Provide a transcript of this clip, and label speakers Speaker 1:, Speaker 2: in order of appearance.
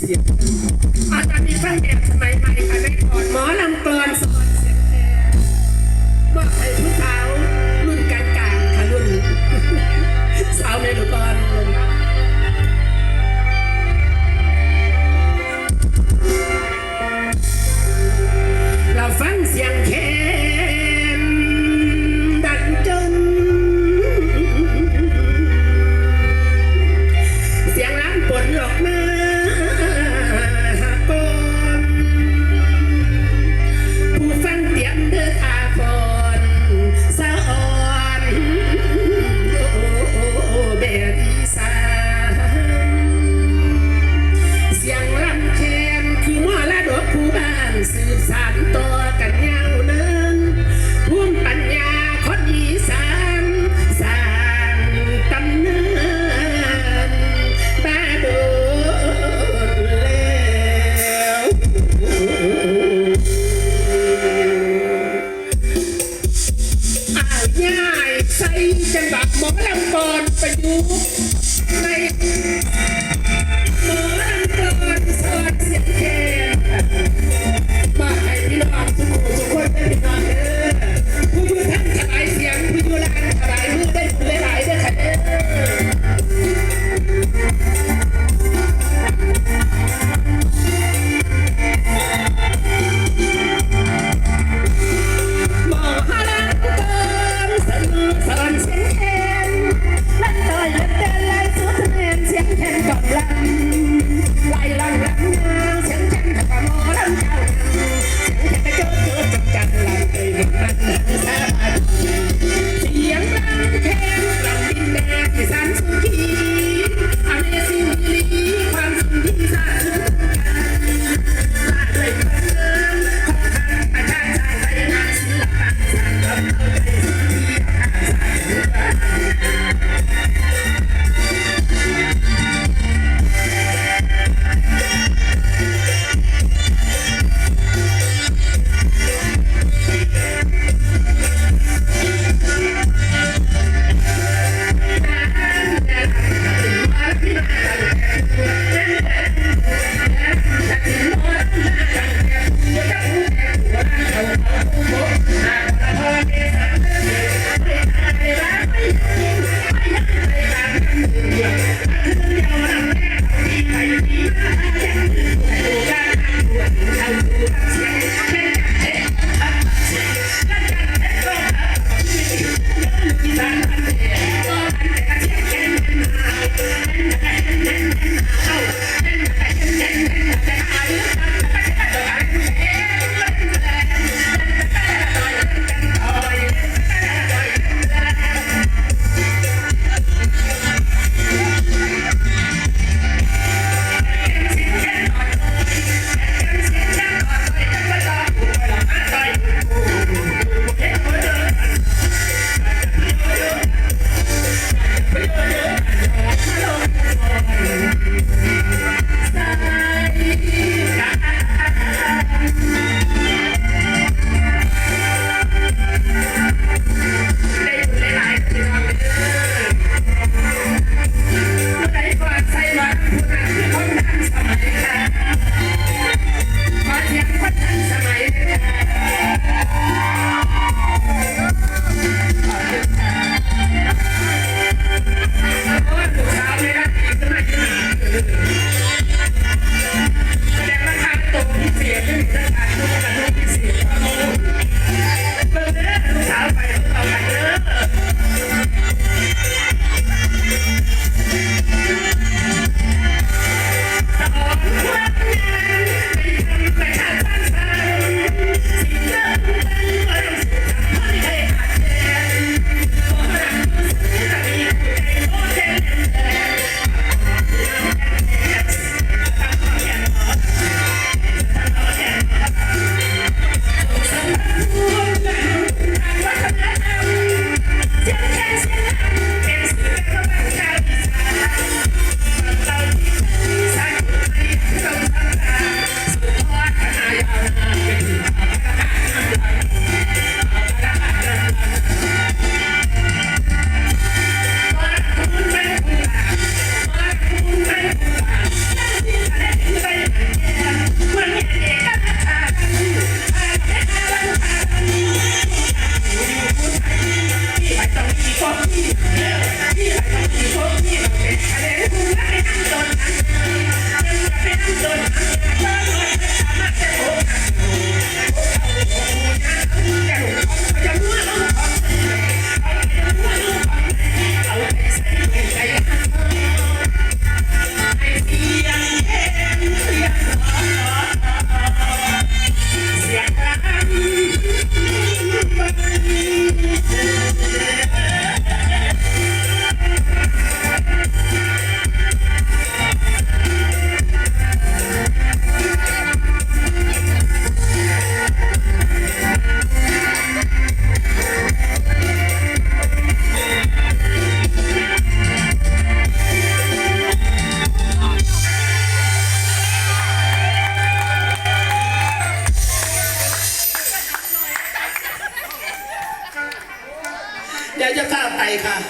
Speaker 1: อา
Speaker 2: จารย์มีพระเอกสมัยใหม่ค่ะได้ก่อนหมอลำกลอนส จังหวะหมอลำป
Speaker 1: ระยุกต์